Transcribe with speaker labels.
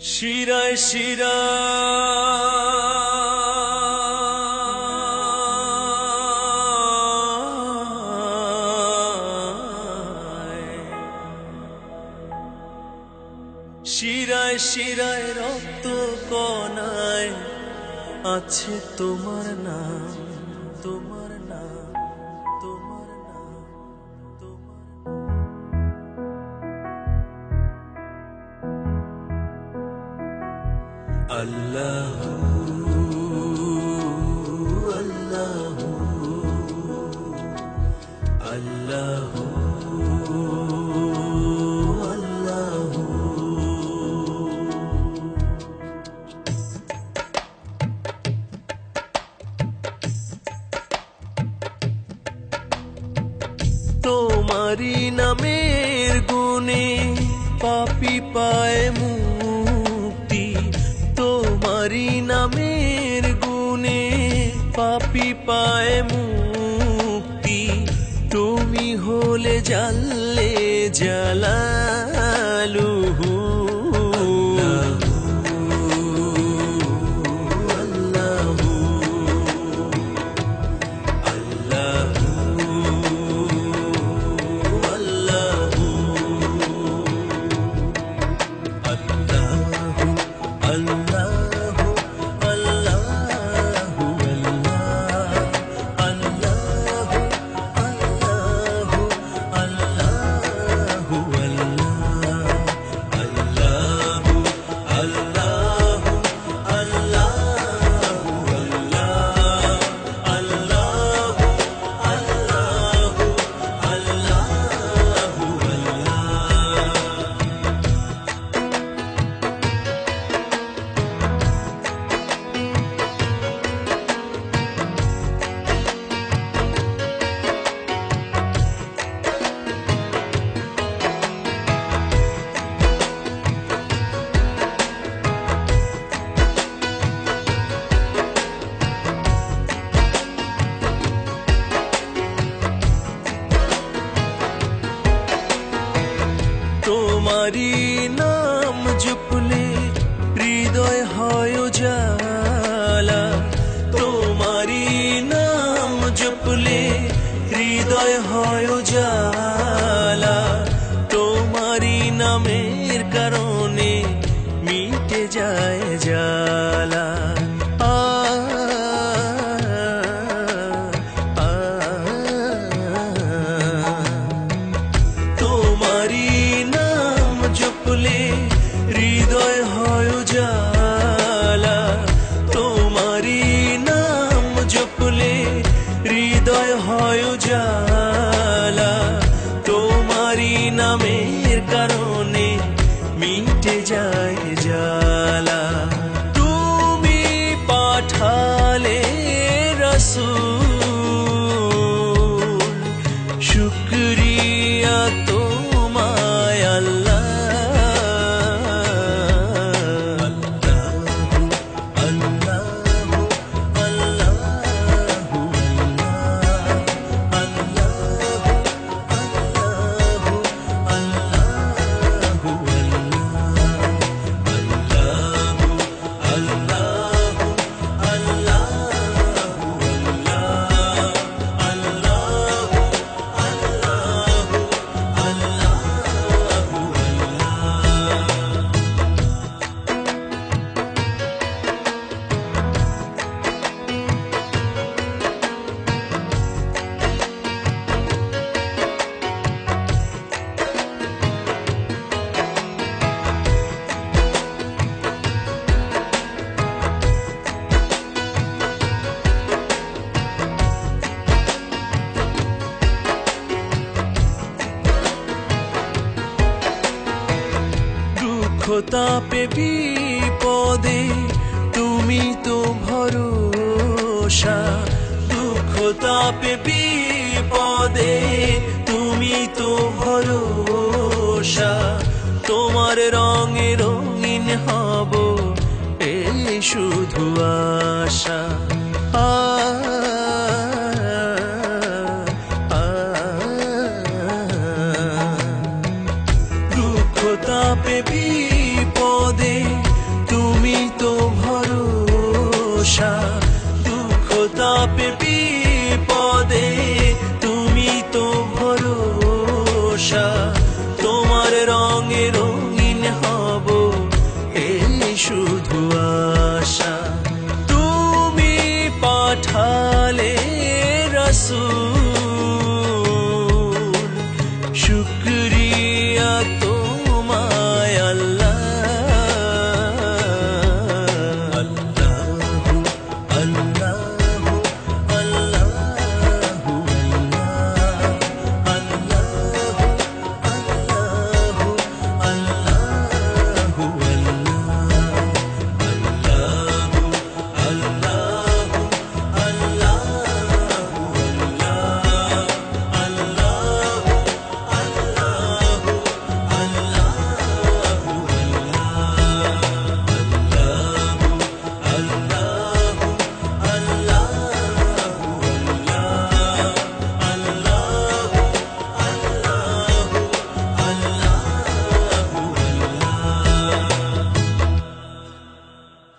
Speaker 1: শিরায় শিরায় শিরায় শিরায় রক্ত কনায় আছে তোমার নাম তোমার নাম তোমার তোমারি নামের গুণে পাপি পায় মুক্তি পাপি পায় মুক্তি। তুমি হলে জানলে জালালুহু হয় জালা তোমারি নাম জপলে হৃদয় হয় জালা তোমারি নামের কারণে মিটে যায় হৃদয় হয় জালা তোমারি নামের কারণে মিটে যায় জালা তুমি পাঠালে রসুল তাপে বিপদে তুমি তো ভরসা। দুঃখ তাপে বিপদে তুমি তো ভরসা। তোমার রঙে রঙিন হব, এই শুধু আশা। আ বিপদে তুমি তো তোমার রঙে রঙিন হব এই শুধু আশা